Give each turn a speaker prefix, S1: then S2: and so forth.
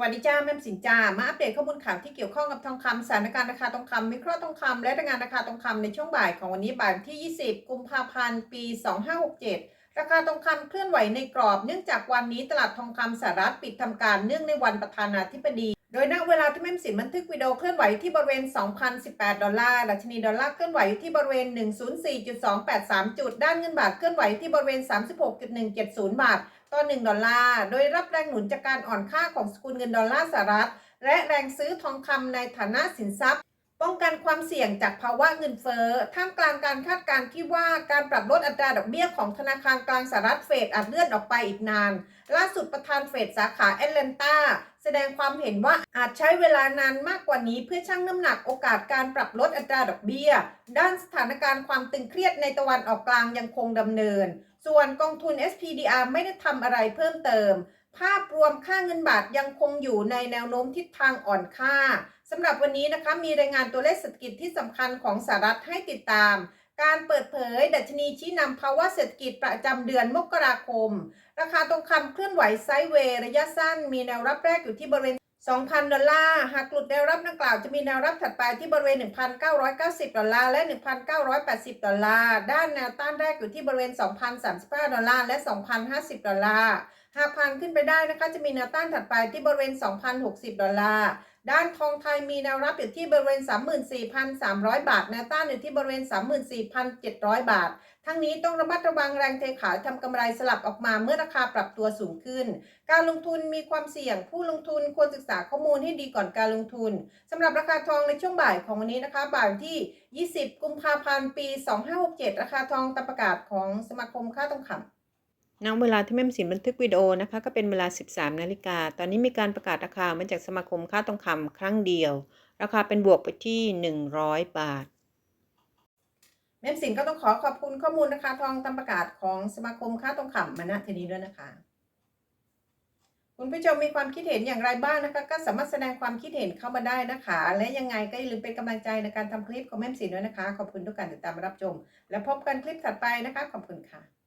S1: วัสดีจ้าแม่สินจ้ามาอัปเดตข้อมูลข่าวที่เกี่ยวข้องกับทองคำสถานการณ์ราคาทองคำวิเคราะห์ทองคำและรายงานราคาทองคำในช่วงบ่ายของวันนี้บ่ายที่ 20 กุมภาพันธ์ปี 2567 ราคาทองคำเคลื่อนไหวในกรอบ เนื่องจากวันนี้ตลาดทองคำสหรัฐปิดทำการเนื่องในวันประธานาธิบดี โดยณเวลาที่แม่สินบันทึกวิดีโอเคลื่อนไหวที่บริเวณ 2,018 ดอลลาร์ดัชนีดอลลาร์เคลื่อนไหวอยู่ที่บริเวณ 104.283 จุด ด้านเงินบาทเคลื่อนไหวที่บริเวณ 36.170 บาท ต่อ 1 ดอลลาร์ โดยรับแรงหนุนจากการอ่อนค่าของสกุลเงินดอลลาร์สหรัฐ และแรงซื้อทองคำในฐานะสินทรัพย์ ป้องกันความเสี่ยงจากภาวะเงินเฟ้อท่ามกลางการคาดการณ์ที่ว่าการปรับลดอัตราดอกเบี้ยของธนาคารกลางสหรัฐเฟดอาจเลื่อนออกไปอีกนาน ล่าสุดประธานเฟดสาขาแอตแลนตาแสดงความเห็นว่าอาจใช้เวลานานมากกว่านี้เพื่อชั่งน้ำหนักโอกาสการปรับลดอัตราดอกเบี้ย ด้านสถานการณ์ความตึงเครียดในตะวันออกกลางยังคงดำเนิน ส่วนกองทุน SPDR ไม่ได้ทำอะไรเพิ่มเติม ภาพรวมค่าเงินบาทยังคงอยู่ในแนวโน้มทิศทางอ่อนค่าสำหรับวันนี้นะคะมีรายงานตัวเลขเศรษฐกิจที่สำคัญของสหรัฐให้ติดตาม การเปิดเผย ดัชนีชี้นำภาวะเศรษฐกิจประจำเดือนมกราคม ราคาทองคำเคลื่อนไหวไซด์เวย์ระยะสั้น มีแนวรับแรกอยู่ที่บริเวณ 2,000 ดอลลาร์ หากหลุดแนวรับดังกล่าวจะมีแนวรับถัดไปที่บริเวณ 1,990 ดอลลาร์และ 1,980 ดอลลาร์ ด้านแนวต้านแรกอยู่ที่บริเวณ 2,035 ดอลลาร์และ 2,050 ดอลลาร์ หากผ่านขึ้นไปได้นะคะจะมีแนวต้านถัดไปที่บริเวณ 2,060 ดอลลาร์ ด้านทองไทยมีแนวรับอยู่ที่บริเวณ 34,300 บาท แนวต้านอยู่ที่บริเวณ 34,700 บาท ทั้งนี้ต้องระมัดระวังแรงเทขายทำกำไรสลับออกมาเมื่อราคาปรับตัวสูงขึ้น การลงทุนมีความเสี่ยง ผู้ลงทุนควรศึกษาข้อมูลให้ดีก่อนการลงทุนสำหรับราคาทองในช่วงบ่ายของวันนี้นะคะบ่ายที่ 20 กุมภาพันธ์ ปี 2567 ราคาทองตามประกาศของสมาคมค่าทองคำ
S2: ณเวลาที่แม่มสินบันทึกวิดีโอนะคะก็เป็นเวลา 13 นาฬิกา ตอนนี้มีการประกาศราคามาจากสมาคมค่าทองคำครั้งเดียว ราคาเป็นบวกไปที่ 100 บาท
S1: แม่มสินก็ต้องขอขอบคุณข้อมูลนะคะทองตามประกาศของสมาคมค่าทองคำมาณที่นี้ด้วยนะคะ คุณผู้ชมมีความคิดเห็นอย่างไรบ้างนะคะ ก็สามารถแสดงความคิดเห็นเข้ามาได้นะคะ และยังไงก็อย่าลืมเป็นกำลังใจในการทำคลิปของแม่มสินด้วยนะคะ ขอบคุณทุกการติดตามรับชม และพบกันคลิปถัดไปนะคะ ขอบคุณค่ะ